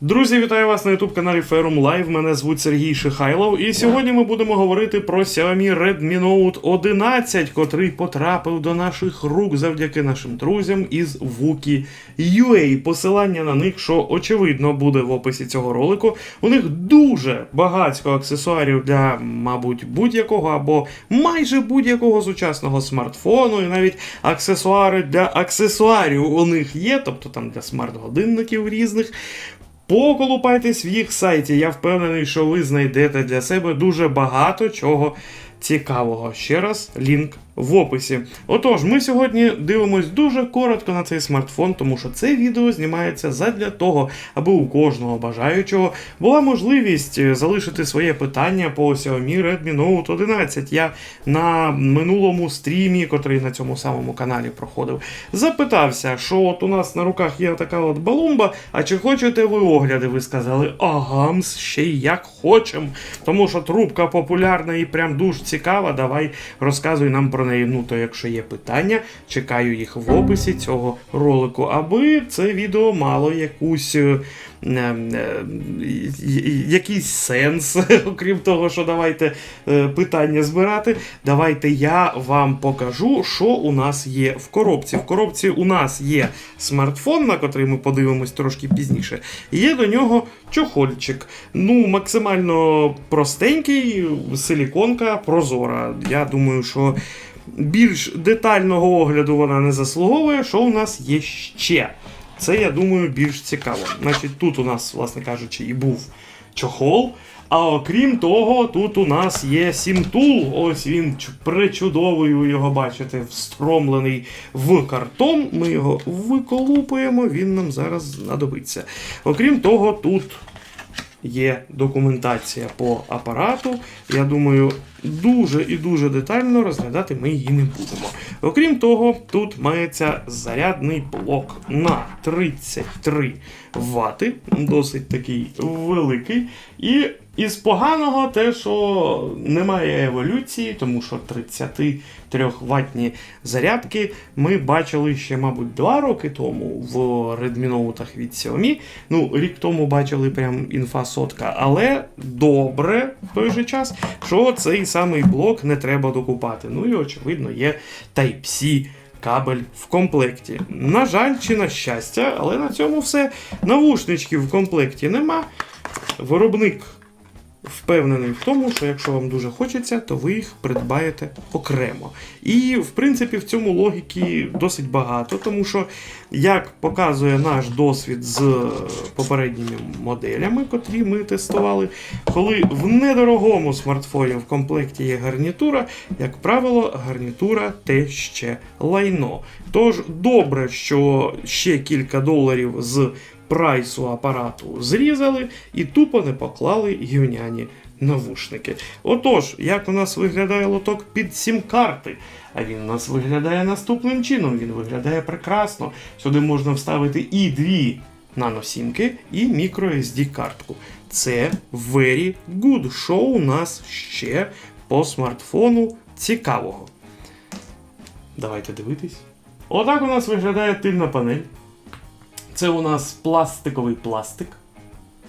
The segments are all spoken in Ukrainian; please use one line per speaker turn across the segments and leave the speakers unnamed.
Друзі, вітаю вас на youtube каналі Ferrum Live. Мене звуть Сергій Шихайлов. І сьогодні ми будемо говорити про Xiaomi Redmi Note 11, котрий потрапив до наших рук завдяки нашим друзям із Wookie UA. Посилання на них, що очевидно буде в описі цього ролику. У них дуже багатько аксесуарів для, мабуть, будь-якого або майже будь-якого сучасного смартфону, і навіть аксесуари для аксесуарів у них є, тобто там для смарт-годинників різних. Поколупайтесь в їх сайті. Я впевнений, що ви знайдете для себе дуже багато чого цікавого. Ще раз, лінк в описі. Отож, ми сьогодні дивимось дуже коротко на цей смартфон, тому що це відео знімається задля того, аби у кожного бажаючого була можливість е, залишити своє питання по Xiaomi Redmi Note 11. Я на минулому стрімі, котрий на цьому самому каналі проходив, запитався, що от у нас на руках є така от балумба, а чи хочете ви огляди? Ви сказали, ага, ще й як хочем. Тому що трубка популярна і прям дуже цікава. Давай розказуй нам про неї. Ну, то якщо є питання, чекаю їх в описі цього ролику, аби це відео мало якусь. е, е, е, якийсь сенс, окрім того, що давайте питання збирати. Давайте я вам покажу, що у нас є в коробці. В коробці у нас є смартфон, на котрий ми подивимось трошки пізніше. Є до нього чохольчик. Ну, максимально простенький, силіконка прозора. Я думаю, що більш детального огляду вона не заслуговує. Що у нас є ще? Це, я думаю, більш цікаво. Значить, тут у нас, власне кажучи, і був чохол. А окрім того, тут у нас є сімтул. Ось він пречудовий, ви його бачите, встромлений в картон. Ми його виколупуємо, він нам зараз знадобиться. Окрім того, тут є документація по апарату. Я думаю, дуже і дуже детально розглядати ми її не будемо. Окрім того, тут мається зарядний блок на 33 вати, досить такий великий. І із поганого те, що немає еволюції, тому що 33 ватні зарядки ми бачили ще, мабуть, 2 роки тому в Redmi Note від Xiaomi. Ну, рік тому бачили прям інфа сотка, але добре в той же час, що цей самий блок не треба докупати. Ну і очевидно, є Type-C кабель в комплекті. На жаль, чи на щастя, але на цьому все. Навушничків в комплекті нема. Виробник впевнений в тому, що якщо вам дуже хочеться, то ви їх придбаєте окремо. І, в принципі, в цьому логіки досить багато, тому що, як показує наш досвід з попередніми моделями, котрі ми тестували, коли в недорогому смартфоні в комплекті є гарнітура, як правило, гарнітура те ще лайно. Тож добре, що ще кілька доларів з прайсу апарату зрізали і тупо не поклали гівняні навушники. Отож, як у нас виглядає лоток під сім-карти? А він у нас виглядає наступним чином. Він виглядає прекрасно. Сюди можна вставити і дві наносімки, і microSD картку. Це very good. Що у нас ще по смартфону цікавого? Давайте дивитись. Отак у нас виглядає тильна панель. Це у нас пластиковий пластик.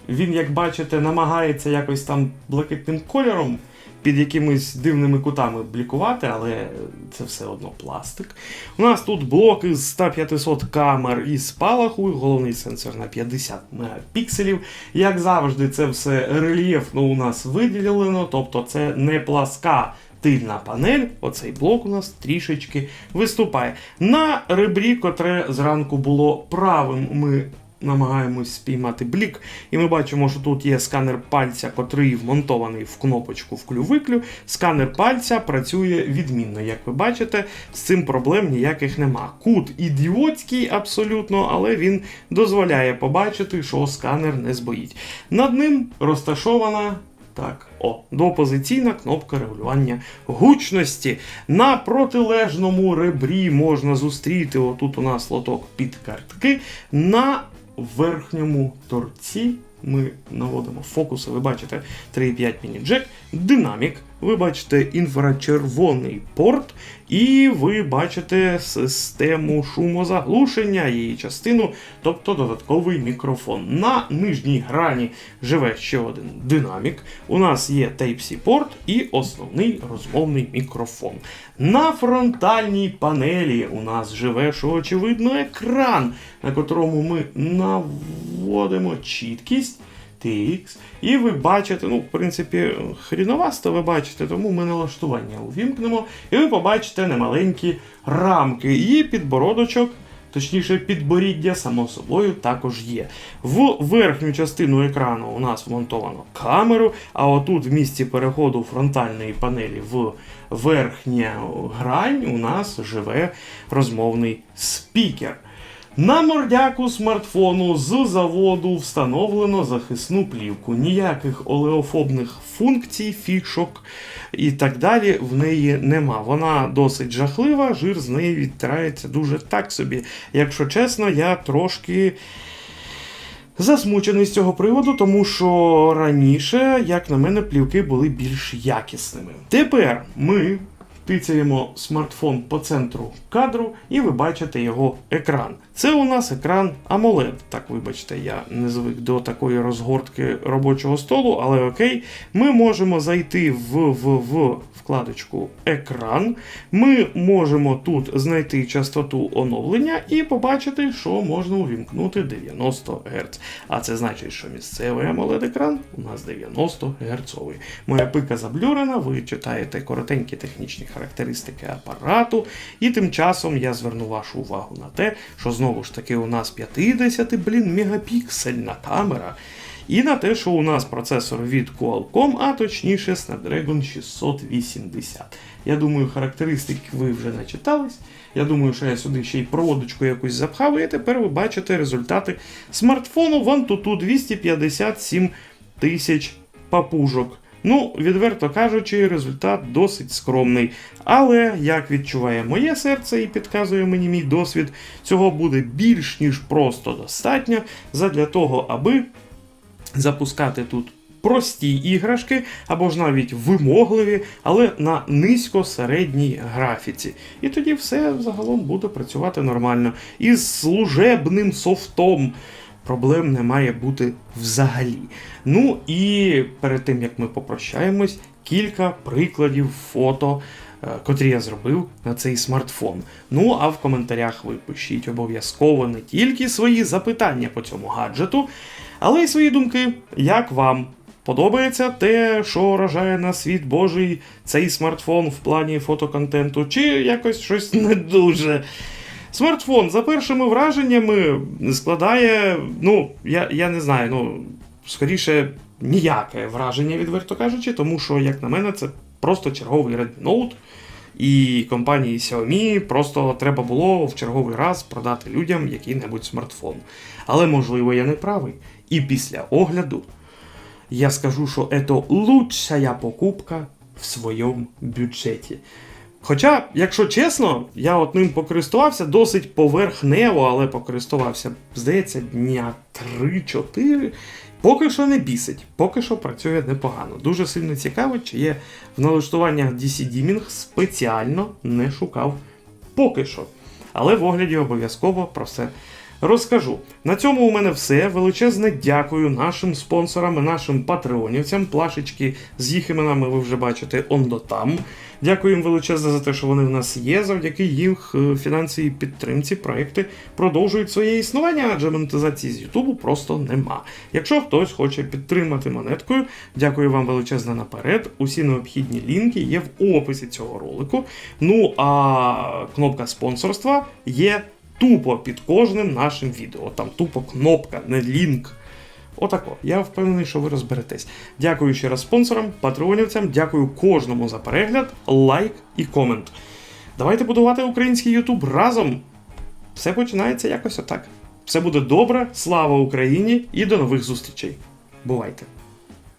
Він, як бачите, намагається якось там блакитним кольором під якимись дивними кутами блікувати, але це все одно пластик. У нас тут блоки з 100-500 камер і спалаху, головний сенсор на 50 мегапікселів. Як завжди, це все рельєфно у нас виділено, тобто це не пласка тильна панель, оцей блок у нас трішечки виступає. На ребрі, котре зранку було правим, ми намагаємось спіймати блік, і ми бачимо, що тут є сканер пальця, котрий вмонтований в кнопочку вклю-виклю. Сканер пальця працює відмінно, як ви бачите, з цим проблем ніяких нема. Кут ідіотський абсолютно, але він дозволяє побачити, що сканер не збоїть. Над ним розташована так, о, двопозиційна кнопка регулювання гучності. На протилежному ребрі можна зустріти, отут у нас лоток під картки. На верхньому торці ми наводимо фокуси, ви бачите 3,5 міні-джек, динамік ви бачите інфрачервоний порт, і ви бачите систему шумозаглушення, її частину, тобто додатковий мікрофон. На нижній грані живе ще один динамік. У нас є Type-C порт і основний розмовний мікрофон. На фронтальній панелі у нас живе, що очевидно, екран, на котрому ми наводимо чіткість. TX, і ви бачите, ну, в принципі, хріновасто ви бачите, тому ми налаштування увімкнемо, і ви побачите немаленькі рамки. І підбородочок, точніше, підборіддя, само собою, також є. В верхню частину екрану у нас вмонтовано камеру, а отут в місці переходу фронтальної панелі в верхню грань у нас живе розмовний спікер. На мордяку смартфону з заводу встановлено захисну плівку. Ніяких олеофобних функцій, фішок і так далі в неї нема. Вона досить жахлива, жир з неї відтирається дуже так собі. Якщо чесно, я трошки. Засмучений з цього приводу, тому що раніше, як на мене, плівки були більш якісними. Тепер ми тицяємо смартфон по центру кадру, і ви бачите його екран. Це у нас екран AMOLED. Так, вибачте, я не звик до такої розгортки робочого столу, але окей, ми можемо зайти в, в, в вкладочку Екран. Ми можемо тут знайти частоту оновлення і побачити, що можна увімкнути 90 Гц. А це значить, що місцевий AMOLED екран у нас 90 Гц. Моя пика заблюрена, ви читаєте коротенькі технічні характеристики апарату, і тим часом я зверну вашу увагу на те, що знову ж таки у нас 50 блін, мегапіксельна камера. І на те, що у нас процесор від Qualcomm, а точніше Snapdragon 680. Я думаю, характеристики ви вже начитались. Я думаю, що я сюди ще й проводочку якусь запхав, і тепер ви бачите результати смартфону Antutu 257 тисяч папужок. Ну, відверто кажучи, результат досить скромний. Але, як відчуває моє серце і підказує мені мій досвід, цього буде більш ніж просто достатньо задля того, аби запускати тут прості іграшки або ж навіть вимогливі, але на низько-середній графіці. І тоді все загалом буде працювати нормально. Із служебним софтом. Проблем не має бути взагалі. Ну і перед тим як ми попрощаємось, кілька прикладів фото, е, котрі я зробив на цей смартфон. Ну а в коментарях ви пишіть обов'язково не тільки свої запитання по цьому гаджету, але й свої думки, як вам. Подобається те, що рожає на світ Божий цей смартфон в плані фотоконтенту, чи якось щось не дуже. Смартфон за першими враженнями складає, ну, я я не знаю, ну, скоріше, ніяке враження, відверто кажучи, тому що, як на мене, це просто черговий Redmi Note. І компанії Xiaomi просто треба було в черговий раз продати людям який-небудь смартфон. Але, можливо, я не правий. І після огляду я скажу, що це лучшая покупка в своєму бюджеті. Хоча, якщо чесно, я от ним покористувався досить поверхнево, але покористувався, здається, дня 3-4. Поки що не бісить, поки що працює непогано. Дуже сильно цікаво, чи є в налаштуваннях DC Dimming спеціально не шукав поки що. Але в огляді обов'язково про все розкажу. На цьому у мене все. Величезне дякую нашим спонсорам нашим патреонівцям. Плашечки з їх іменами ви вже бачите ондо там. Дякую їм величезне за те, що вони в нас є. Завдяки їх е, фінансовій підтримці проекти продовжують своє існування, адже монетизації з Ютубу просто нема. Якщо хтось хоче підтримати монеткою, дякую вам величезне наперед. Усі необхідні лінки є в описі цього ролику. Ну а кнопка спонсорства є тупо під кожним нашим відео. Там тупо кнопка, не лінк. Отако. Я впевнений, що ви розберетесь. Дякую ще раз спонсорам, патреонівцям, дякую кожному за перегляд, лайк і комент. Давайте будувати український Ютуб разом. Все починається якось отак. Все буде добре, слава Україні і до нових зустрічей. Бувайте!